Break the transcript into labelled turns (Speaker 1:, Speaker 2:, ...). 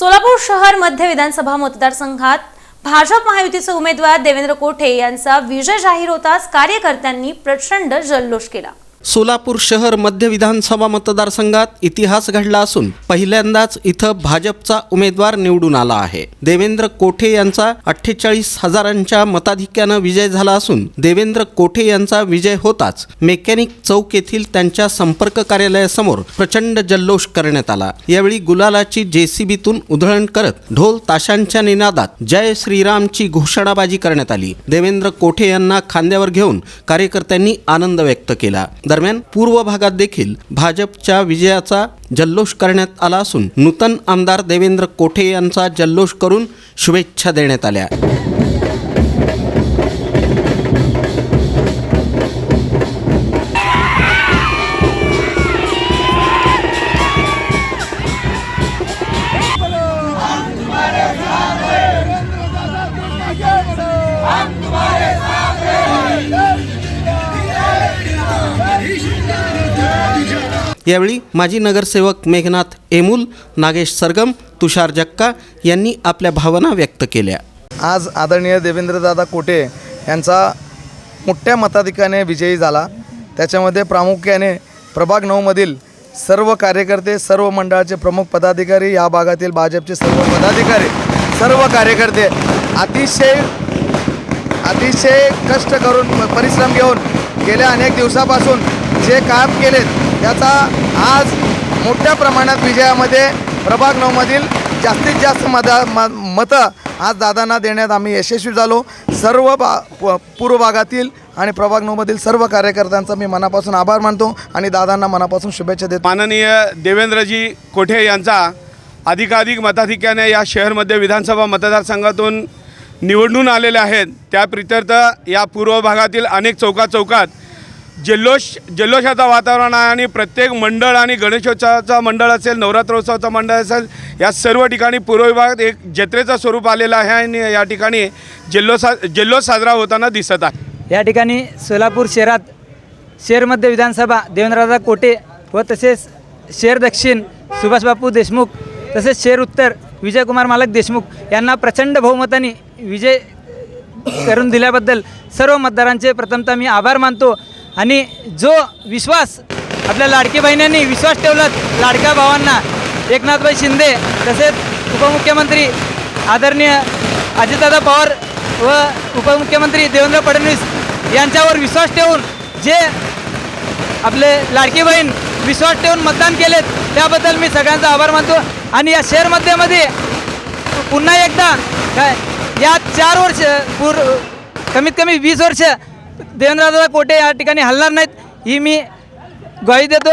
Speaker 1: सोलापूर शहर मध्य विधानसभा मतदारसंघात भाजप महायुतीचे उमेदवार देवेंद्र कोठे यांचा विजय जाहीर होताच कार्यकर्त्यांनी प्रचंड जल्लोष केला.
Speaker 2: सोलापूर शहर मध्य विधानसभा मतदारसंघात इतिहास घडला असून पहिल्यांदाच इथं भाजपचा उमेदवार निवडून आला आहे. देवेंद्र कोठे यांचा अठ्ठेचाळीस हजारांच्या मताधिक्यानं विजय झाला असून देवेंद्र कोठे यांचा विजय होताच मेकॅनिक चौक येथील त्यांच्या संपर्क कार्यालयासमोर प्रचंड जल्लोष करण्यात आला. यावेळी गुलालाची जेसीबीतून उधळण करत ढोल ताशांच्या निनादात जय श्रीरामची घोषणाबाजी करण्यात आली. देवेंद्र कोठे यांना खांद्यावर घेऊन कार्यकर्त्यांनी आनंद व्यक्त केला. दरम्यान पूर्व भागात देखील भाजपच्या विजयाचा जल्लोष करण्यात आला असून नूतन आमदार देवेंद्र कोठे यांचा जल्लोष करून शुभेच्छा देण्यात आल्या. यावेळी माजी नगरसेवक मेघनाथ एमुल नागेश सरगम तुषार जक्का यांनी आपल्या भावना व्यक्त केल्या.
Speaker 3: आज आदरणीय देवेंद्रदादा कोटे यांचा मोठ्या मताधिकाने विजयी झाला. त्याच्यामध्ये प्रामुख्याने प्रभाग नऊमधील सर्व कार्यकर्ते सर्व मंडळाचे प्रमुख पदाधिकारी या भागातील भाजपचे सर्व पदाधिकारी सर्व कार्यकर्ते अतिशय अतिशय कष्ट करून परिश्रम घेऊन गेल्या अनेक दिवसापासून जे काम केलेत याचा आज मोठ्या प्रमाणात विजयामध्ये प्रभाग नऊमधील जास्तीत जास्त मता म मतं आज दादांना देण्यात आम्ही यशस्वी झालो. सर्व बा प- पूर्व भागातील आणि प्रभाग नऊमधील सर्व कार्यकर्त्यांचा मी मनापासून आभार मानतो आणि दादांना मनापासून शुभेच्छा देतो.
Speaker 4: माननीय देवेंद्रजी कोठे यांचा अधिकाधिक मताधिक्याने या शहरमध्ये विधानसभा मतदारसंघातून निवडून आलेले आहेत. त्या प्रित्यर्थ या पूर्व भागातील अनेक चौकाचौकात चौकात जल्लोष जल्लोषाचं वातावरण आहे आणि प्रत्येक मंडळ आणि गणेशोत्सवाचं मंडळ असेल नवरात्रोत्सवाचं मंडळ असेल या सर्व ठिकाणी पूर्व विभागात एक जत्रेचं स्वरूप आलेलं आहे आणि या ठिकाणी जल्लोषा जल्लोष साजरा होताना दिसत आहे.
Speaker 5: या ठिकाणी सोलापूर शहरात शहरमध्ये विधानसभा देवेंद्रदादा कोटे व तसेच शेर दक्षिण सुभाषबापू देशमुख तसेच शेर उत्तर विजयकुमार मालक देशमुख यांना प्रचंड बहुमताने विजय करून दिल्याबद्दल सर्व मतदारांचे प्रथमतः मी आभार मानतो. आणि जो विश्वास आपल्या लाडकी बहिण्यांनी विश्वास ठेवला लाडक्या भावांना एकनाथभाई शिंदे तसेच उपमुख्यमंत्री आदरणीय अजितदादा पवार व उपमुख्यमंत्री देवेंद्र फडणवीस यांच्यावर विश्वास ठेवून जे आपले लाडकी बहीण विश्वास ठेवून मतदान केलेत त्याबद्दल मी सगळ्यांचा आभार मानतो. आणि या शेअरमध्येमध्ये पुन्हा एकदा काय या चार वर्ष पूर कमीत कमी वीस वर्ष देवेंद्रदादा कोटे या ठिकाणी हलणार नाहीत. ही मी ग्वाही देतो.